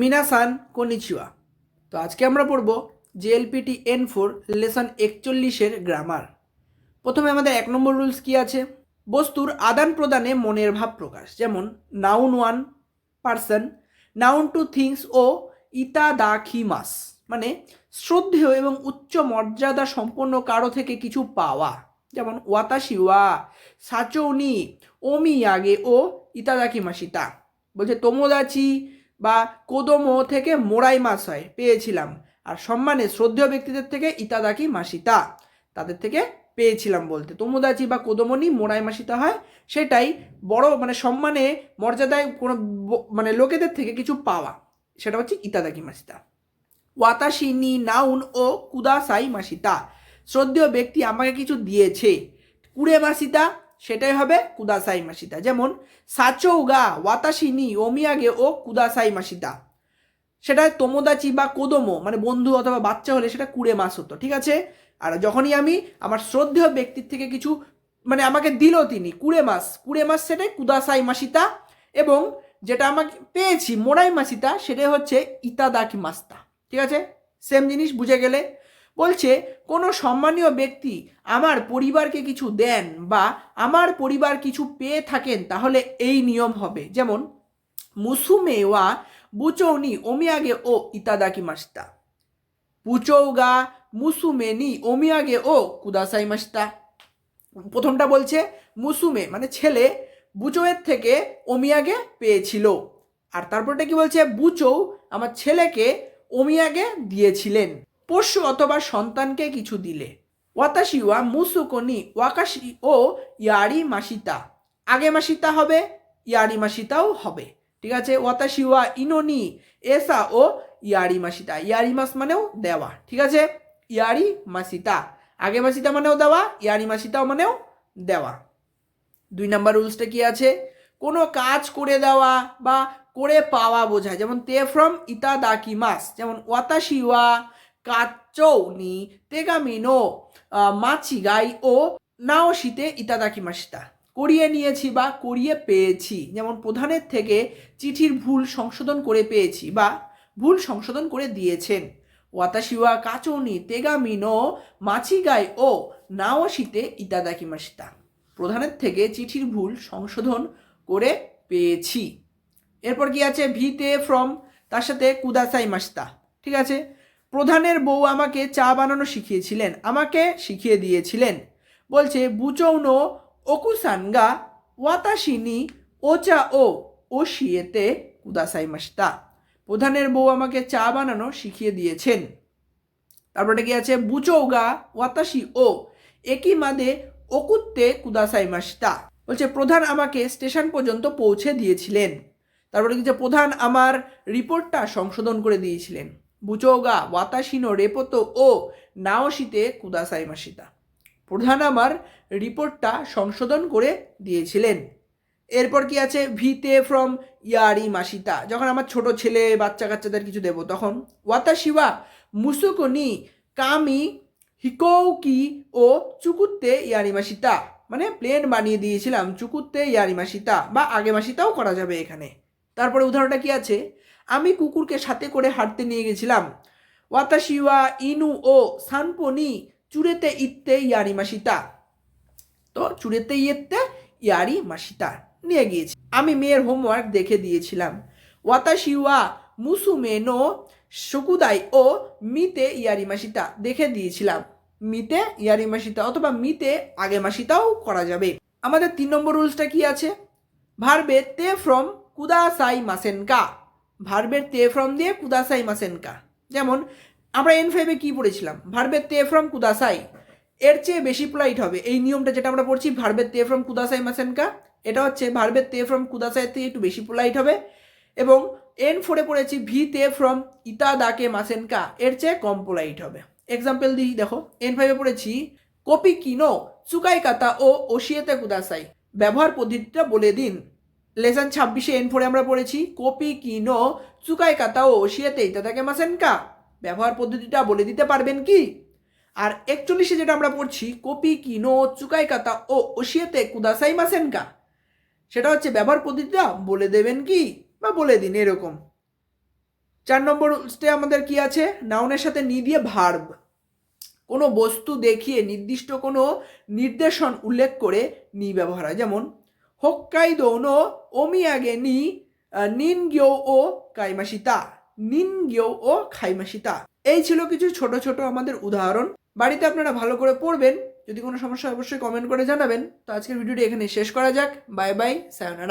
মিনাসান কনিচিওয়া। তো আজকে আমরা পড়ব জেএলপিটি এন ফোর লেসন একচল্লিশের গ্রামার। প্রথমে আমাদের এক নম্বর রুলস কি আছে? বস্তুর আদান প্রদানে মনের ভাব প্রকাশ, যেমন noun one person, noun two things ও ইতা দা খিমাস মানে শ্রদ্ধেয় এবং উচ্চ মর্যাদা সম্পন্ন কারও থেকে কিছু পাওয়া, যেমন ওয়াতাশি ওয়া সাচৌনি, ওমিয়াগে ও ইতাদাকি মাসিতা বলছে, তোমোদাচি বা কোদোমো থেকে মোড়াই মাছ হয়, পেয়েছিলাম। আর সম্মানে শ্রদ্ধেয় ব্যক্তিদের থেকে ইতাদাকি মাসিতা। তাদের থেকে পেয়েছিলাম বলতে। তোমোদাচি বা কোদমনি মোড়াই মাসিতা হয়, সেটাই বড় মানে সম্মানে, মর্যাদায় কোনো মানে লোকেদের থেকে কিছু পাওয়া। সেটা হচ্ছে ইতাদাকি মাসিতা। ওয়াতাশি নি নাউন ও কুদাসাই মাসিতা। শ্রদ্ধেয় ব্যক্তি আমাকে কিছু দিয়েছে। কুড়ে মাসিতা সেটাই হবে কুদাসাই মাসিতা যেমন সাচৌগা ওয়াতাশিনি ওমিয়াগে ও কুদাসাই মাসিতা সেটা তোমোদাচি বা কোদমো মানে বন্ধু অথবা বাচ্চা হলে সেটা কুড়ে মাস হতো, ঠিক আছে? আর যখনই আমি আমার শ্রদ্ধেয় ব্যক্তির থেকে কিছু মানে আমাকে দিল তিনি, কুড়ে মাস কুড়ে মাস সেটাই কুদাসাই মাসিতা এবং যেটা আমাকে পেয়েছি মোড়াই মাসিতা সেটাই হচ্ছে ইতাদাকি মাস্তা, ঠিক আছে? সেম জিনিস, বুঝে গেলে বলছে, কোনো সম্মানীয় ব্যক্তি আমার পরিবারকে কিছু দেন বা আমার পরিবার কিছু পেয়ে থাকেন, তাহলে এই নিয়ম হবে। যেমন, মুসুমে ওয়া বুচৌনি ওমিয়াগে ও ইতাদাকি মাস্তা পুচৌগা মুসুমে নি ওমিয়াগে ও কুদাসাই মাস্তা প্রথমটা বলছে, মুসুমে মানে ছেলে বুচৌয়ের থেকে ওমিয়াগে পেয়েছিল। আর তারপরটা কি বলছে, বুচৌ আমার ছেলেকে ওমিয়াগে দিয়েছিলেন। পোষ্য অথবা সন্তানকে কিছু দিলে। ওয়াতাশি ওয়া মুসুকনি, ওয়াকাশি ও ইয়ারি মাসিতা আগে মাসিতা হবে ইয়ারি মাসিতাও হবে। ঠিক আছে? ওয়াতাশি ওয়া ইনোনি, এসা ও ইয়ারি মাসিতা ইয়ারি মাস মানেও দেওয়া। ঠিক আছে? ইয়ারি মাসিতা আগে মাসিতা মানেও দেওয়া ইয়ারি মাসিতাও মানেও দেওয়া। দুই নাম্বার রুলসটা কি আছে? কোনো কাজ করে দেওয়া বা করে পাওয়া বোঝায়। যেমন তে ফ্রম ইতা দাকি মাস যেমন ওয়াতাশিওয়া কাচৌ নি তেগামিনো মাচিগাই ও নাওশিতে ইতাদাকি মাসিতা করিয়ে নিয়েছি বা করিয়ে পেয়েছি, যেমন প্রধানের থেকে চিঠির ভুল সংশোধন করে পেয়েছি বা ভুল সংশোধন করে দিয়েছেন। ওয়াতাশিওয়া কাচৌনি তেগামিনো মাচিগাই ও নাওশিতে ইতাদাকি মাসিতা প্রধানের থেকে চিঠির ভুল সংশোধন করে পেয়েছি। এরপর কি আছে? ভিতে ফ্রম, তার সাথে কুদাসাই মাস্তা ঠিক আছে? প্রধানের বউ আমাকে চা বানানো শিখিয়েছিলেন, আমাকে শিখিয়ে দিয়েছিলেন। বলছে বুচৌনো ওকুসানগা ওয়াতাশিনি ওচা ও ওশিয়েতে কুদাসাই মাস্তা। প্রধানের বউ আমাকে চা বানানো শিখিয়ে দিয়েছেন। তারপরে কি আছে? বুচৌগা ওয়াতাশি ও একই মাদে ওকুত্তে কুদাসাই মাস্তা। বলছে, প্রধান আমাকে স্টেশন পর্যন্ত পৌঁছে দিয়েছিলেন। তারপরে কি যে প্রধান আমার রিপোর্টটা সংশোধন করে দিয়েছিলেন। বুচৌগা ওয়াতাশিনো রেপোতো ও নাওশিতে কুদাসাই মাসিতা প্রধান আমার রিপোর্টটা সংশোধন করে দিয়েছিলেন। এরপর কি আছে? ভিতে ফ্রম ইয়ারি মাসিতা যখন আমার ছোট ছেলে বাচ্চা কাচ্চাদের কিছু দেবো, তখন ওয়াতাশিওয়া মুসুকনি কামি হিকৌকি ও চুকুত্তে ইয়ারি মাসিতা মানে প্লেন বানিয়ে দিয়েছিলাম, চুকুত্তে ইয়ারি মাসিতা বা আগে মাসিতাও করা যাবে এখানে। তারপরে উদাহরণটা কি আছে? কুকুরকে সাথে করে হাঁটতে নিয়ে গেছিলাম। ওয়াতাশিওয়া, ইনু ও সানপনি চুরেতে ইত্তে ইয়ারি মাসিতা। তো চুরেতে ইয়েতে ইয়ারি মাসিতা নিয়ে গিয়েছি। আমি মেয়ের হোমওয়ার্ক দেখে দিয়েছিলাম। ওয়াতাশিওয়া মুসুমে নো শুকুদাই ও মিতে ইয়ারি মাসিতা দেখে দিয়েছিলাম। মিতে ইয়ারি মাসিতা অথবা মিতে আগে মাসিতাও করা যাবে। আমাদের তিন নম্বর রুলসটা কি আছে? ভার্বে তে ফ্রম কুদাসাই মাসেনকা। ভার্বের তে ফ্রম দিয়ে কুদাসাই মাসেনকা। যেমন, আমরা এন ফাইভে কী পড়েছিলাম? ভার্বের তে ফ্রম কুদাসাই। এর চেয়ে বেশি প্লাইট হবে। এই নিয়মটা যেটা আমরা পড়ছি, ভার্বের তে ফ্রম কুদাসাই মাসেনকা, এটা হচ্ছে ভার্বের তে ফ্রম কুদাসাই থেকে একটু বেশি পোলাইট হবে। এবং এন ফোরে পড়েছি, ভি তে ফ্রম ইতা দাকে মাসেনকা, এর চেয়ে কম পোলাইট হবে। এক্সাম্পল দিই, দেখো, এন ফাইভে পড়েছি, কপি কিনো, চুকাই কাতা ও ওশিয়েতে কুদাসাই। ব্যবহার পদ্ধতিটা বলে দিন। লেসন ছাব্বিশে এন ফোরে আমরা পড়েছি, কপি কিনো, চুকাই কাতা ও ওশিয়েতে ইতাদাকে মাসেনকা। ব্যবহার পদ্ধতিটা বলে দিতে পারবেন কি? আর একচল্লিশে যেটা আমরা পড়ছি, কপি কিনো, চুকাই কাতা ও ওশিয়েতে কুদাসাই মাসেনকা। সেটা হচ্ছে ব্যবহার পদ্ধতিটা বলে দেবেন কি? বা বলে দিন এরকম। চার নম্বর স্টে আমাদের কি আছে? নাউনের সাথে নি দিয়ে ভার্ব কোনো বস্তু দেখিয়ে নির্দিষ্ট কোনো নির্দেশন উল্লেখ করে নি ব্যবহার হয়। যেমন হোক্কাইদো নো ওমিয়াগে নি আহ, নিন গিও ও কাইমাসিতা নিন গিও ও খাইমাসিতা এই ছিল কিছু ছোট ছোট আমাদের উদাহরণ। বাড়িতে আপনারা ভালো করে পড়বেন। যদি কোনো সমস্যা অবশ্যই কমেন্ট করে জানাবেন। তো আজকের ভিডিওটি এখানে শেষ করা যাক। Bye bye sayonara